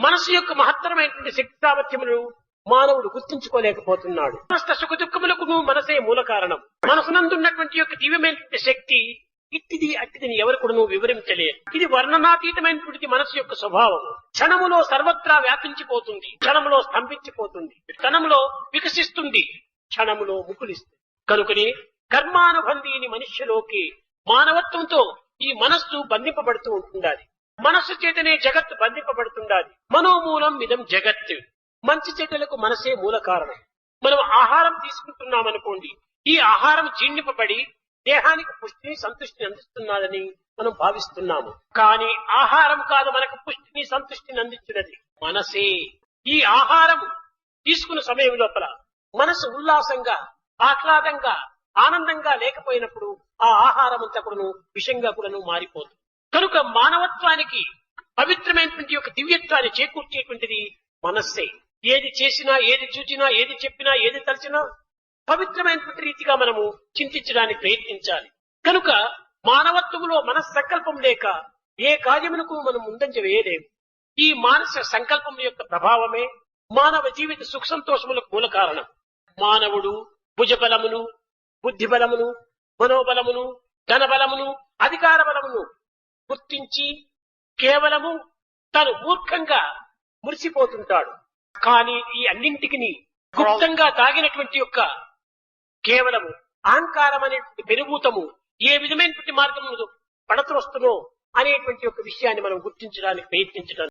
మనసు యొక్క మహత్తరమైనటువంటి శక్తి సామర్థ్యములు మానవుడు గుర్తించుకోలేకపోతున్నాడు. సమస్త సుఖ దుఃఖములకు మనసే మూల కారణం. మనసునందున్నటువంటి యొక్క దివ్యమైనటువంటి శక్తి ఇట్టిది అట్టిదిని ఎవరు కూడా వివరించలేరు ఇది వర్ణనాతీతమైనటువంటి మనసు యొక్క స్వభావం. క్షణములో సర్వత్రా వ్యాపించిపోతుంది. క్షణములో స్తంభించిపోతుంది. క్షణములో వికసిస్తుంది. క్షణములో ముకులిస్తుంది. కనుకని కర్మానుబంధీని మనుష్యలోకి మానవత్వంతో ఈ మనస్సు బంధింపబడుతూ ఉంటుండాలి మనస్సు చేతనే జగత్తు బంధింపబడుతుండాలి. మనోమూలం ఇదం జగత్తు. మంచి చెడ్డలకు మనసే మూల కారణం. మనం ఆహారం తీసుకుంటున్నాం అనుకోండి ఈ ఆహారం జీర్ణింపబడి దేహానికి పుష్టిని సంతృష్టిని అందిస్తున్నదని మనం భావిస్తున్నాము. కానీ ఆహారం కాదు మనకు పుష్టిని సంతృష్టిని అందించినది మనసే. ఈ ఆహారం తీసుకున్న సమయం లోపల మనసు ఉల్లాసంగా ఆహ్లాదంగా ఆనందంగా లేకపోయినప్పుడు ఆ ఆహారం అంతా కూడాను విషంగా కూడాను మారిపోతుంది. కనుక మానవత్వానికి పవిత్రమైనటువంటి యొక్క దివ్యత్వాన్ని చేకూర్చేటువంటిది మనస్సే. ఏది చేసినా ఏది చూచినా ఏది చెప్పినా ఏది తలచినా పవిత్రమైనటువంటి రీతిగా మనము చింతించడానికి ప్రయత్నించాలి. కనుక మానవత్వములో మనస్సంకల్పం సంకల్పం లేక ఏ కార్యమునకు మనం ముందంజ వేయలేము. ఈ మానసిక సంకల్పం యొక్క ప్రభావమే మానవ జీవిత సుఖ సంతోషములకు మూల కారణం. మానవుడు భుజబలమును బుద్ధి బలమును మనోబలమును ధనబలమును అధికార బలమును గుర్తించి కేవలము తను మూర్ఖంగా మురిసిపోతుంటాడు. కానీ ఈ అన్నింటికి గుప్తంగా తాగినటువంటి యొక్క కేవలము అహంకారం అనేటువంటి పెరుగుతము ఏ విధమైనటువంటి మార్గంలో పడత్రొస్తునో అనేటువంటి ఒక విషయాన్ని మనం గుర్తించడానికి ప్రయత్నించడం